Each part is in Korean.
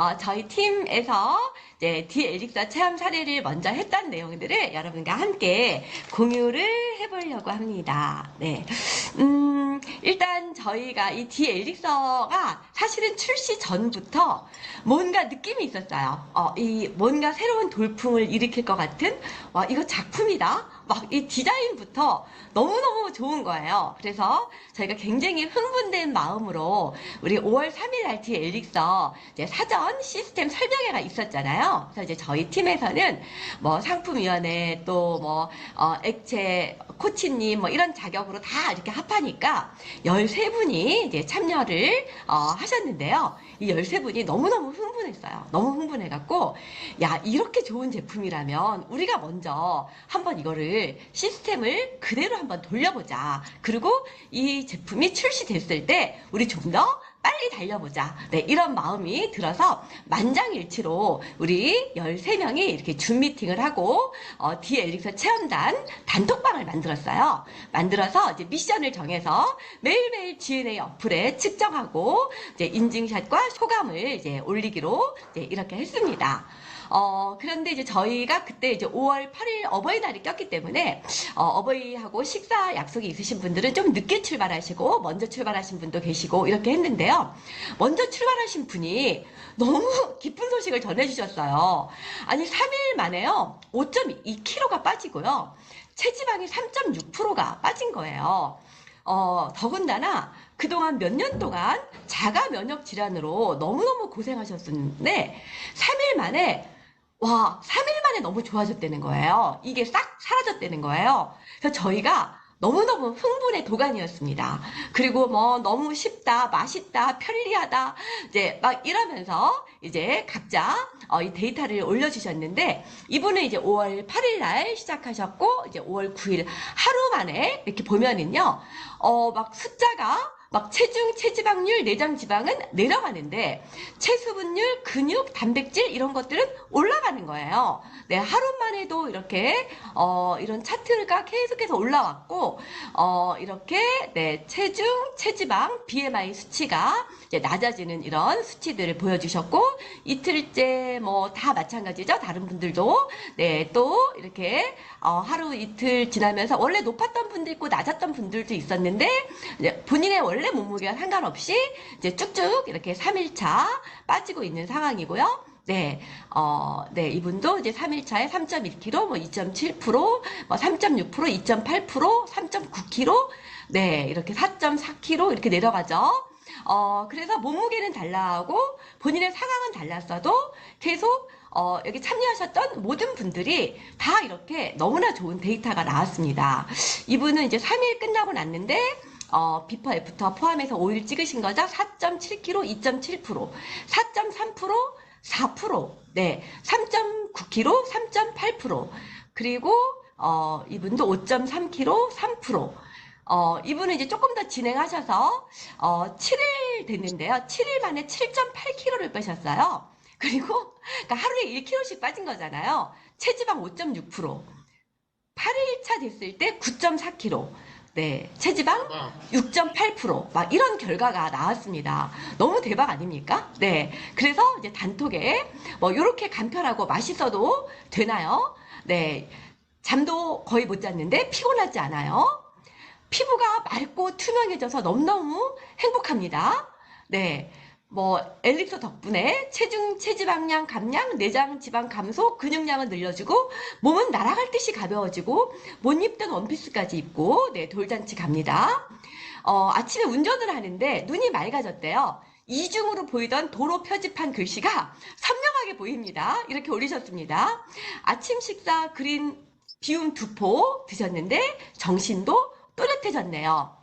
어, 저희 팀에서 이제 디 엘릭서 체험 사례를 먼저 했던 내용들을 여러분과 함께 공유를 해보려고 합니다. 네. 음, 일단 저희가 이 디 엘릭서가 사실은 출시 전부터 뭔가 느낌이 있었어요. 어, 이 뭔가 새로운 돌풍을 일으킬 것 같은, 와, 이거 작품이다? 막 이 디자인부터 너무너무 좋은 거예요. 그래서 저희가 굉장히 흥분된 마음으로 우리 5월 3일 날디 엘릭서 이제 사전 시스템 설명회가 있었잖아요. 그래서 이제 저희 팀에서는 뭐 상품위원회 또뭐 액체 코치님 뭐 이런 자격으로 다 이렇게 합하니까 13분이 이제 참여를 어, 하셨는데요. 이 13분이 너무너무 흥분했어요. 너무 흥분해갖고 야 이렇게 좋은 제품이라면 우리가 먼저 한번 이거를 시스템을 그대로 한번 돌려보자. 그리고 이 제품이 출시됐을 때 우리 좀더 빨리 달려보자. 네, 이런 마음이 들어서 만장일치로 우리 13명이 이렇게 줌 미팅을 하고, 어, 디엘릭서 체험단 단톡방을 만들었어요. 만들어서 이제 미션을 정해서 매일매일 GNA 어플에 측정하고, 이제 인증샷과 소감을 이제 올리기로 이제 이렇게 했습니다. 어, 그런데 이제 저희가 그때 이제 5월 8일 어버이날이 꼈기 때문에, 어, 버이하고 식사 약속이 있으신 분들은 좀 늦게 출발하시고, 먼저 출발하신 분도 계시고, 이렇게 했는데요. 먼저 출발하신 분이 너무 기쁜 소식을 전해주셨어요. 아니, 3일 만에요. 5.2kg가 빠지고요. 체지방이 3.6%가 빠진 거예요. 어, 더군다나 그동안 몇 년 동안 자가 면역 질환으로 너무너무 고생하셨었는데 3일 만에 와, 3일 만에 너무 좋아졌다는 거예요. 이게 싹 사라졌다는 거예요. 그래서 저희가 너무너무 흥분의 도가니였습니다. 그리고 뭐 너무 쉽다, 맛있다, 편리하다, 이제 막 이러면서 이제 각자 어, 이 데이터를 올려주셨는데 이분은 이제 5월 8일 날 시작하셨고 이제 5월 9일 하루 만에 이렇게 보면은요, 어, 막 숫자가 막 체중, 체지방률, 내장 지방은 내려가는데 체수분율, 근육, 단백질 이런 것들은 올라가는 거예요. 네, 하루만 해도 이렇게 어, 이런 차트가 계속해서 올라왔고 어, 이렇게 네, 체중, 체지방, BMI 수치가 낮아지는 이런 수치들을 보여주셨고 이틀째 뭐 다 마찬가지죠. 다른 분들도 네, 또 이렇게 어, 하루 이틀 지나면서 원래 높았던 분도 있고 낮았던 분들도 있었는데 본인의 원래 몸무게와 상관없이 이제 쭉쭉 이렇게 3일차 빠지고 있는 상황이고요. 네, 어, 네, 이분도 이제 3일차에 3.1kg, 뭐 2.7%, 뭐 3.6%, 2.8%, 3.9kg, 네, 이렇게 4.4kg 이렇게 내려가죠. 어, 그래서 몸무게는 달라하고 본인의 상황은 달랐어도 계속 어, 여기 참여하셨던 모든 분들이 다 이렇게 너무나 좋은 데이터가 나왔습니다. 이분은 이제 3일 끝나고 났는데 어, 비퍼 애프터 포함해서 5일 찍으신 거죠? 4.7kg, 2.7%, 4.3%, 4%, 네, 3.9kg, 3.8%, 그리고 어, 이분도 5.3kg, 3%. 어, 이분은 이제 조금 더 진행하셔서 어, 7일 됐는데요. 7일 만에 7.8kg를 빼셨어요. 그리고 그러니까 하루에 1kg씩 빠진 거잖아요. 체지방 5.6%. 8일차 됐을 때 9.4kg. 네, 체지방 6.8%막 이런 결과가 나왔습니다. 너무 대박 아닙니까? 네. 그래서 이제 단톡에 뭐 이렇게 간편하고 맛있어도 되나요? 네. 잠도 거의 못 잤는데 피곤하지 않아요? 피부가 맑고 투명해져서 너무너무 행복합니다. 네. 뭐 엘립소 덕분에 체중 체지방량 감량, 내장 지방 감소, 근육량은 늘려주고 몸은 날아갈 듯이 가벼워지고 못 입던 원피스까지 입고 네 돌잔치 갑니다. 어, 아침에 운전을 하는데 눈이 맑아졌대요. 이중으로 보이던 도로 표지판 글씨가 선명하게 보입니다. 이렇게 올리셨습니다. 아침 식사 그린 비움 두 포 드셨는데 정신도 또렷해졌네요.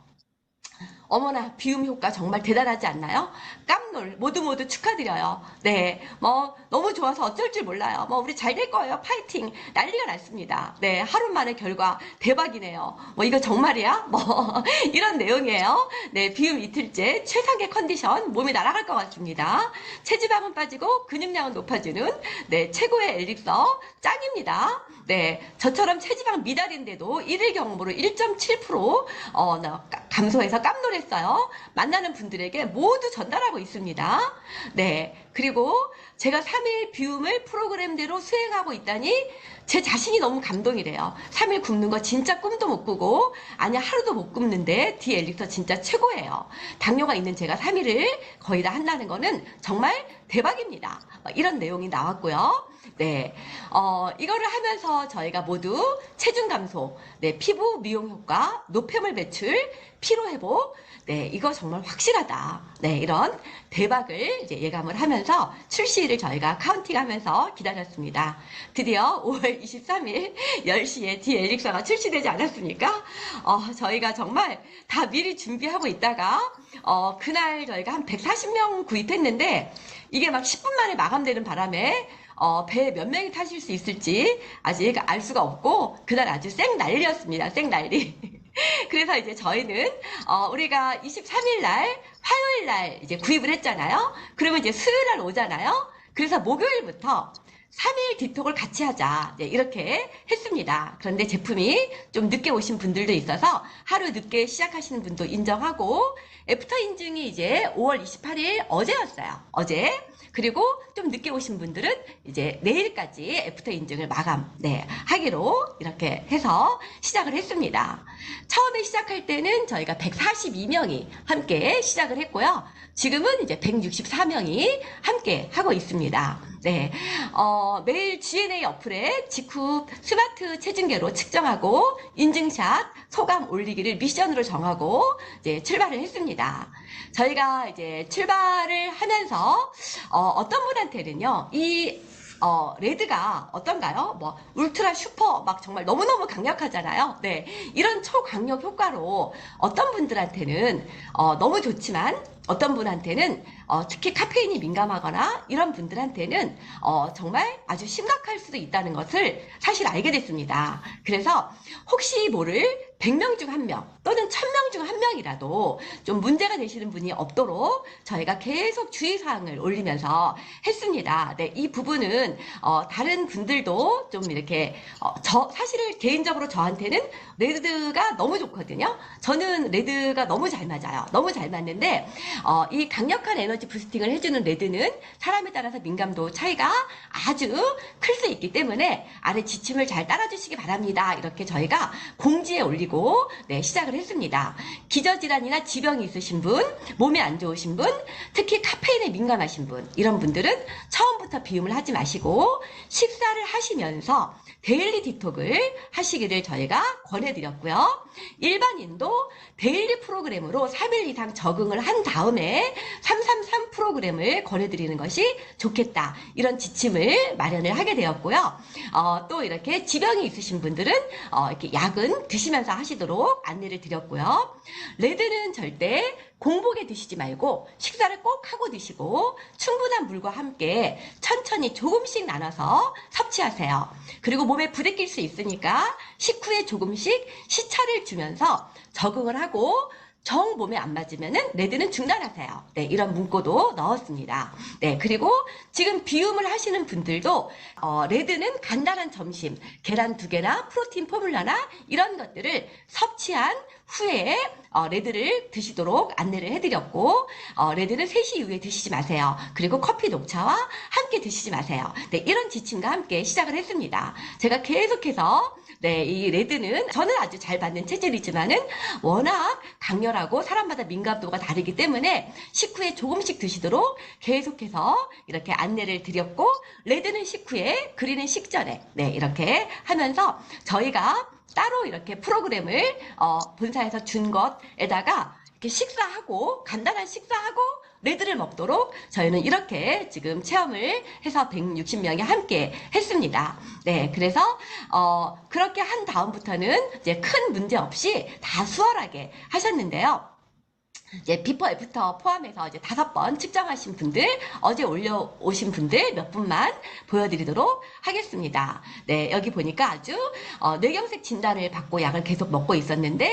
어머나 비움 효과 정말 대단하지 않나요? 깜놀 모두 모두 축하드려요. 네, 뭐 너무 좋아서 어쩔 줄 몰라요. 뭐 우리 잘 될 거예요. 파이팅 난리가 났습니다. 네, 하루 만에 결과 대박이네요. 뭐 이거 정말이야? 뭐 이런 내용이에요. 네, 비움 이틀째 최상의 컨디션 몸이 날아갈 것 같습니다. 체지방은 빠지고 근육량은 높아지는 네 최고의 엘릭서 짱입니다. 네, 저처럼 체지방 미달인데도 일일 경험으로 1.7% 어, 감소해서 깜놀했 했어요. 만나는 분들에게 모두 전달하고 있습니다. 네. 그리고 제가 3일 비움을 프로그램대로 수행하고 있다니 제 자신이 너무 감동이래요. 3일 굶는 거 진짜 꿈도 못 꾸고, 아니, 하루도 못 굶는데, 디 엘릭서 진짜 최고예요. 당뇨가 있는 제가 3일을 거의 다 한다는 거는 정말 대박입니다. 막 이런 내용이 나왔고요. 네. 어, 이거를 하면서 저희가 모두 체중 감소, 네, 피부 미용 효과, 노폐물 배출, 피로 회복, 네, 이거 정말 확실하다. 네, 이런 대박을 이제 예감을 하면서 출시를 저희가 카운팅 하면서 기다렸습니다. 드디어 5월 23일 10시에 디 엘릭서가 출시되지 않았습니까? 어, 저희가 정말 다 미리 준비하고 있다가, 어, 그날 저희가 한 140명 구입했는데, 이게 막 10분 만에 마감되는 바람에, 어, 배에 몇 명이 타실 수 있을지 아직 알 수가 없고, 그날 아주 생 난리였습니다. 생 난리. 그래서 이제 저희는 어, 우리가 23일 날 화요일 날 이제 구입을 했잖아요. 그러면 이제 수요일 날 오잖아요. 그래서 목요일부터 3일 디톡을 같이 하자. 이렇게 했습니다. 그런데 제품이 좀 늦게 오신 분들도 있어서 하루 늦게 시작하시는 분도 인정하고 애프터 인증이 이제 5월 28일 어제였어요. 어제. 그리고 좀 늦게 오신 분들은 이제 내일까지 애프터 인증을 마감 네, 하기로 이렇게 해서 시작을 했습니다. 처음에 시작할 때는 저희가 142명이 함께 시작을 했고요. 지금은 이제 164명이 함께 하고 있습니다. 네. 어, 매일 GNA 어플에 직후 스마트 체중계로 측정하고 인증샷 소감 올리기를 미션으로 정하고 이제 출발을 했습니다. 저희가 이제 출발을 하면서 어, 떤 분한테는요, 이 어, 레드가 어떤가요? 뭐, 울트라 슈퍼, 막 정말 너무너무 강력하잖아요. 네. 이런 초강력 효과로 어떤 분들한테는, 어, 너무 좋지만, 어떤 분한테는, 어, 특히 카페인이 민감하거나 이런 분들한테는, 어, 정말 아주 심각할 수도 있다는 것을 사실 알게 됐습니다. 그래서 혹시 모를 100명 중 1명 또는 1000명 중 1명이라도 좀 문제가 되시는 분이 없도록 저희가 계속 주의사항을 올리면서 했습니다. 네, 이 부분은 어, 다른 분들도 좀 이렇게 어, 저 사실 개인적으로 저한테는 레드가 너무 좋거든요. 저는 레드가 너무 잘 맞아요. 너무 잘 맞는데 어, 이 강력한 에너지 부스팅을 해주는 레드는 사람에 따라서 민감도 차이가 아주 클 수 있기 때문에 아래 지침을 잘 따라주시기 바랍니다. 이렇게 저희가 공지에 올리고 네, 시작을 했습니다. 기저질환이나 지병이 있으신 분, 몸이 안 좋으신 분, 특히 카페인에 민감하신 분 이런 분들은 처음부터 비움을 하지 마시고 식사를 하시면서 데일리 디톡을 하시기를 저희가 권해드렸고요. 일반인도 데일리 프로그램으로 3일 이상 적응을 한 다음에 333 프로그램을 권해드리는 것이 좋겠다. 이런 지침을 마련을 하게 되었고요. 어, 또 이렇게 지병이 있으신 분들은 어, 이렇게 약은 드시면서 하시도록 안내를 드렸고요. 레드는 절대 공복에 드시지 말고 식사를 꼭 하고 드시고 충분한 물과 함께 천천히 조금씩 나눠서 섭취하세요. 그리고 몸에 부대낄 수 있으니까 식후에 조금씩 시차를 주면서 적응을 하고 정 몸에 안 맞으면은 레드는 중단하세요. 네, 이런 문구도 넣었습니다. 네, 그리고 지금 비움을 하시는 분들도 어, 레드는 간단한 점심, 계란 두 개나 프로틴 포뮬라나 이런 것들을 섭취한 후에 어, 레드를 드시도록 안내를 해드렸고 어, 레드는 3시 이후에 드시지 마세요. 그리고 커피 녹차와 함께 드시지 마세요. 네, 이런 지침과 함께 시작을 했습니다. 제가 계속해서 네, 이 레드는 저는 아주 잘 받는 체질이지만은 워낙 강렬하고 사람마다 민감도가 다르기 때문에 식후에 조금씩 드시도록 계속해서 이렇게 안내를 드렸고 레드는 식후에 그리는 식전에 네, 이렇게 하면서 저희가 따로 이렇게 프로그램을 어, 본사에서 준 것에다가 이렇게 식사하고 간단한 식사하고 레드를 먹도록 저희는 이렇게 지금 체험을 해서 160명이 함께 했습니다. 네, 그래서 어, 그렇게 한 다음부터는 이제 큰 문제 없이 다 수월하게 하셨는데요. 이제 비포 애프터 포함해서 이제 다섯 번 측정하신 분들, 어제 올려오신 분들 몇 분만 보여드리도록 하겠습니다. 네, 여기 보니까 아주 어, 뇌경색 진단을 받고 약을 계속 먹고 있었는데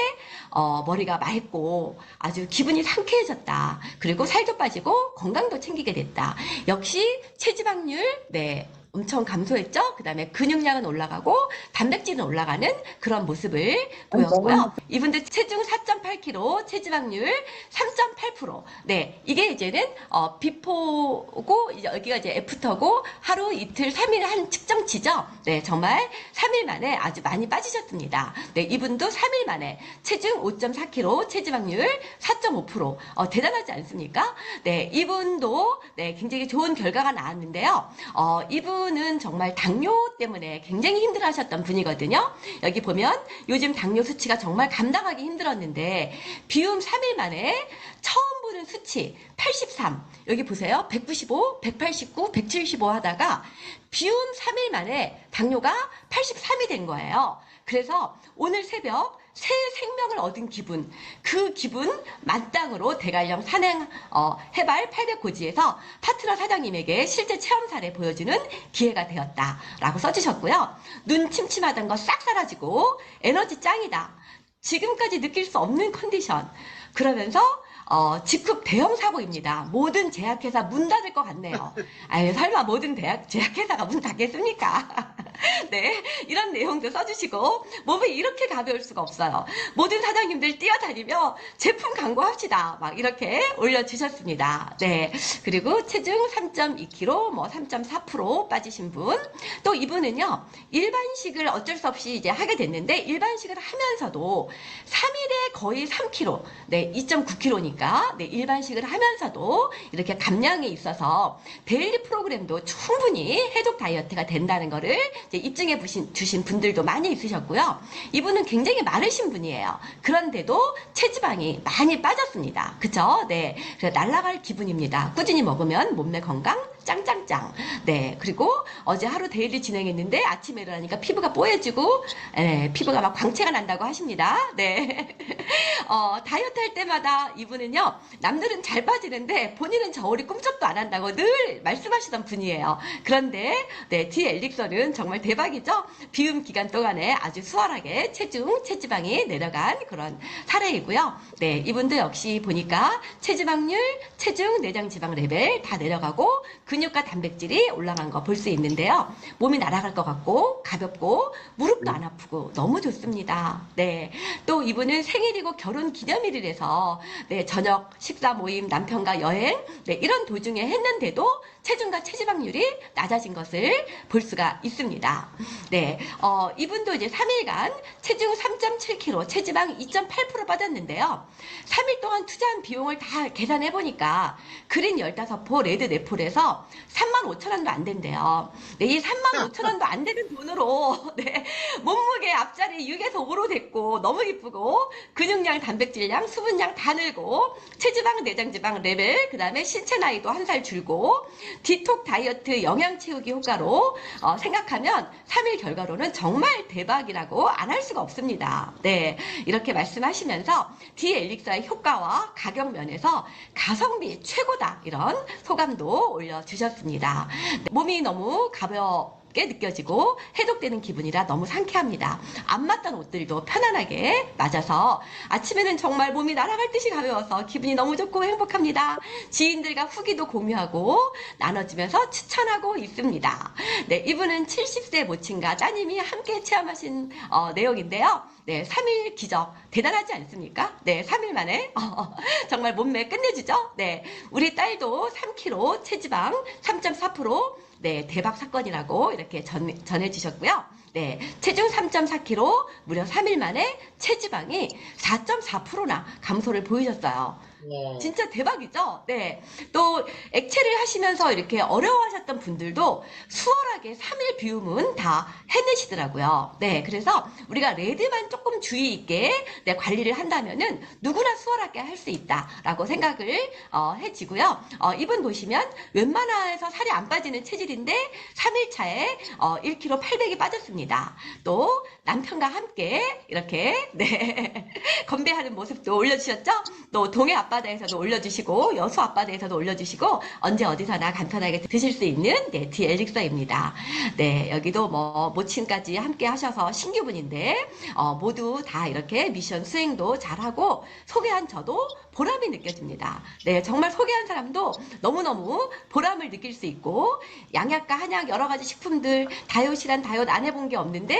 어, 머리가 맑고 아주 기분이 상쾌해졌다. 그리고 살도 빠지고 건강도 챙기게 됐다. 역시 체지방률, 네, 엄청 감소했죠? 그 다음에 근육량은 올라가고 단백질은 올라가는 그런 모습을 보였고요. 이분들 체중 4.8kg, 체지방률 3.8%. 네, 이게 이제는 어, 비포고 이제 여기가 이제 애프터고 하루 이틀 3일 한 측정치죠. 네, 정말 3일 만에 아주 많이 빠지셨습니다. 네, 이분도 3일 만에 체중 5.4kg, 체지방률 4.5%. 어, 대단하지 않습니까? 네, 이분도 네, 굉장히 좋은 결과가 나왔는데요. 어, 이분 은 정말 당뇨 때문에 굉장히 힘들어 하셨던 분이거든요. 여기 보면 요즘 당뇨 수치가 정말 감당하기 힘들었는데 비움 3일 만에 처음 보는 수치 83 여기 보세요. 195 189 175 하다가 비움 3일 만에 당뇨가 83이 된 거예요 그래서 오늘 새벽 새 생명을 얻은 기분 그 기분 만땅으로 대관령 산행 어, 해발 800고지에서 파트너 사장님에게 실제 체험 사례 보여주는 기회가 되었다 라고 써주셨고요 눈 침침하던 거 싹 사라지고 에너지 짱이다 지금까지 느낄 수 없는 컨디션. 그러면서 어, 직급 대형 사고입니다. 모든 제약회사 문 닫을 것 같네요. 아유, 설마 모든 대학, 제약회사가 문 닫겠습니까? 네, 이런 내용도 써주시고, 몸이 이렇게 가벼울 수가 없어요. 모든 사장님들 뛰어다니며 제품 광고합시다. 막 이렇게 올려주셨습니다. 네, 그리고 체중 3.2kg, 뭐 3.4% 빠지신 분. 또 이분은요, 일반식을 어쩔 수 없이 이제 하게 됐는데, 일반식을 하면서도 3일에 거의 3kg, 네, 2.9kg니까, 네, 일반식을 하면서도 이렇게 감량에 있어서 데일리 프로그램도 충분히 해독 다이어트가 된다는 거를 입증해 주신, 주신 분들도 많이 있으셨고요. 이분은 굉장히 마르신 분이에요. 그런데도 체지방이 많이 빠졌습니다. 그쵸? 네. 그래서 날아갈 기분입니다. 꾸준히 먹으면 몸매 건강 짱짱짱. 네. 그리고 어제 하루 데일리 진행했는데 아침에 일어나니까 피부가 뽀얘지고, 네, 피부가 막 광채가 난다고 하십니다. 네. 어, 다이어트 할 때마다 이분은요, 남들은 잘 빠지는데 본인은 저울이 꿈쩍도 안 한다고 늘 말씀하시던 분이에요. 그런데, 네, D 엘릭서는 정말 대박이죠? 비움 기간 동안에 아주 수월하게 체중, 체지방이 내려간 그런 사례이고요. 네, 이분도 역시 보니까 체지방률, 체중, 내장 지방 레벨 다 내려가고 근육과 단백질이 올라간 거 볼 수 있는데요. 몸이 날아갈 것 같고 가볍고 무릎도 안 아프고 너무 좋습니다. 네. 또 이분은 생일이고 결혼 기념일이라서 네, 저녁 식사 모임, 남편과 여행 네, 이런 도중에 했는데도 체중과 체지방률이 낮아진 것을 볼 수가 있습니다. 네. 어, 이분도 이제 3일간 체중 3.7kg, 체지방 2.8% 빠졌는데요. 3일 동안 투자한 비용을 다 계산해 보니까 그린 15포 레드 4폴에서 3만 5천 원도 안 된대요. 네, 이 3만 5천 원도 안 되는 돈으로 네, 몸무게 앞자리 6에서 5로 됐고 너무 기쁘고 근육량, 단백질량, 수분량 다 늘고 체지방, 내장지방 레벨 그 다음에 신체 나이도 한 살 줄고 디톡 다이어트 영양 채우기 효과로 어, 생각하면 3일 결과로는 정말 대박이라고 안 할 수가 없습니다. 네, 이렇게 말씀하시면서 D 엘릭서의 효과와 가격 면에서 가성비 최고다 이런 소감도 올려주셨습니다. 네, 몸이 너무 가벼 게 느껴지고 해독되는 기분이라 너무 상쾌합니다. 안 맞던 옷들도 편안하게 맞아서 아침에는 정말 몸이 날아갈 듯이 가벼워서 기분이 너무 좋고 행복합니다. 지인들과 후기도 공유하고 나눠주면서 추천하고 있습니다. 네, 이분은 70세 모친과 따님이 함께 체험하신 어, 내용인데요. 네, 3일 기적 대단하지 않습니까? 네, 3일 만에 어, 정말 몸매 끝내주죠. 네, 우리 딸도 3kg 체지방 3.4% 네, 대박 사건이라고 이렇게 전, 전해주셨고요. 네, 체중 3.4kg, 무려 3일 만에 체지방이 4.4%나 감소를 보이셨어요. 네. 진짜 대박이죠? 네. 또 액체를 하시면서 이렇게 어려워하셨던 분들도 수월하게 3일 비움은 다 해내시더라고요. 네. 그래서 우리가 레드만 조금 주의 있게 네, 관리를 한다면은 누구나 수월하게 할 수 있다라고 생각을 어, 해지고요. 어, 이분 보시면 웬만해서 살이 안 빠지는 체질인데 3일 차에 어, 1kg 800이 빠졌습니다. 또 남편과 함께 이렇게 네 건배하는 모습도 올려주셨죠? 또 동해 앞 바다에서도 올려주시고 여수 앞바다에서도 올려주시고 언제 어디서나 간편하게 드실 수 있는 네, 디 엘릭서입니다. 네, 여기도 뭐 모친까지 함께 하셔서 신규분인데 어, 모두 다 이렇게 미션 수행도 잘하고 소개한 저도 보람이 느껴집니다. 네, 정말 소개한 사람도 너무너무 보람을 느낄 수 있고 양약과 한약 여러 가지 식품들 다이옷이란 다이옷 안 해본 게 없는데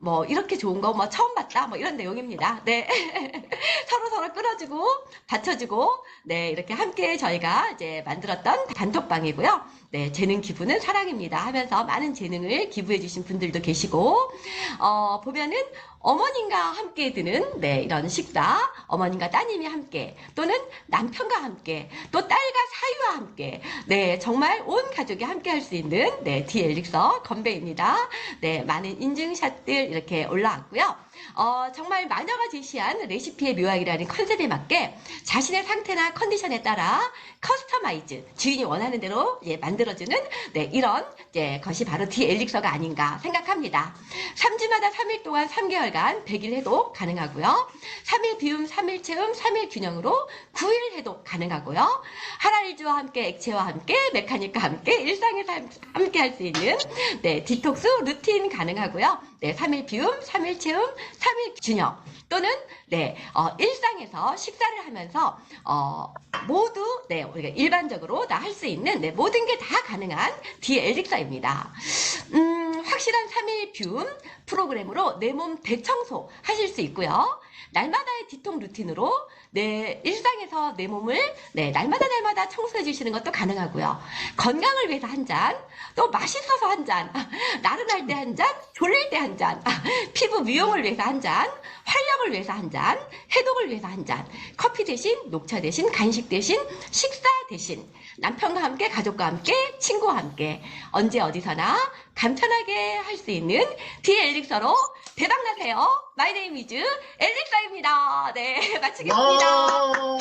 뭐 이렇게 좋은 거 뭐 처음 봤다 뭐 이런 내용입니다. 네. 서로 서로 끌어주고 받쳐주고 네 이렇게 함께 저희가 이제 만들었던 단톡방이고요. 네 재능 기부는 사랑입니다 하면서 많은 재능을 기부해 주신 분들도 계시고 어 보면은 어머님과 함께 드는 네 이런 식사 어머님과 따님이 함께 또는 남편과 함께 또 딸과 사위와 함께 네 정말 온 가족이 함께 할 수 있는 네 디엘릭서 건배입니다. 네 많은 인증샷들 이렇게 올라왔고요. 어, 정말 마녀가 제시한 레시피의 묘약이라는 컨셉에 맞게 자신의 상태나 컨디션에 따라 커스터마이즈 주인이 원하는 대로 예, 만들어주는 네, 이런 이제 것이 바로 디엘릭서가 아닌가 생각합니다. 3주마다 3일 동안 3개월간 100일 해독 가능하고요. 3일 비움, 3일 체움, 3일 균형으로 9일 해독 가능하고요. 하라일주와 함께 액체와 함께 메카닉과 함께 일상에서 함께 할 수 있는 네, 디톡스 루틴 가능하고요. 네, 3일 비움, 3일 체움, 3일 균형 또는 네, 어, 일상에서 식사를 하면서 어, 모두 네, 우리가 일반적으로 다 할 수 있는 네, 모든 게 다 가능한 디엘릭서입니다. 음, 확실한 3일 뷰 프로그램으로 내 몸 대청소 하실 수 있고요. 날마다의 디톡 루틴으로 내 일상 에서 내 몸을 네, 날마다 날마다 청소해 주시는 것도 가능하고요. 건강을 위해서 한 잔, 또 맛있어서 한 잔, 나른할 때 한 잔, 졸릴 때 한 잔, 피부 미용을 위해서 한 잔, 활력을 위해서 한 잔, 해독을 위해서 한 잔, 커피 대신 녹차 대신 간식 대신 식사 대신 남편과 함께 가족과 함께 친구와 함께 언제 어디서나 간편하게 할 수 있는 디엘릭서로 대박나세요. 마이 네임 이즈 엘릭서입니다. 네, 마치겠습니다. 와,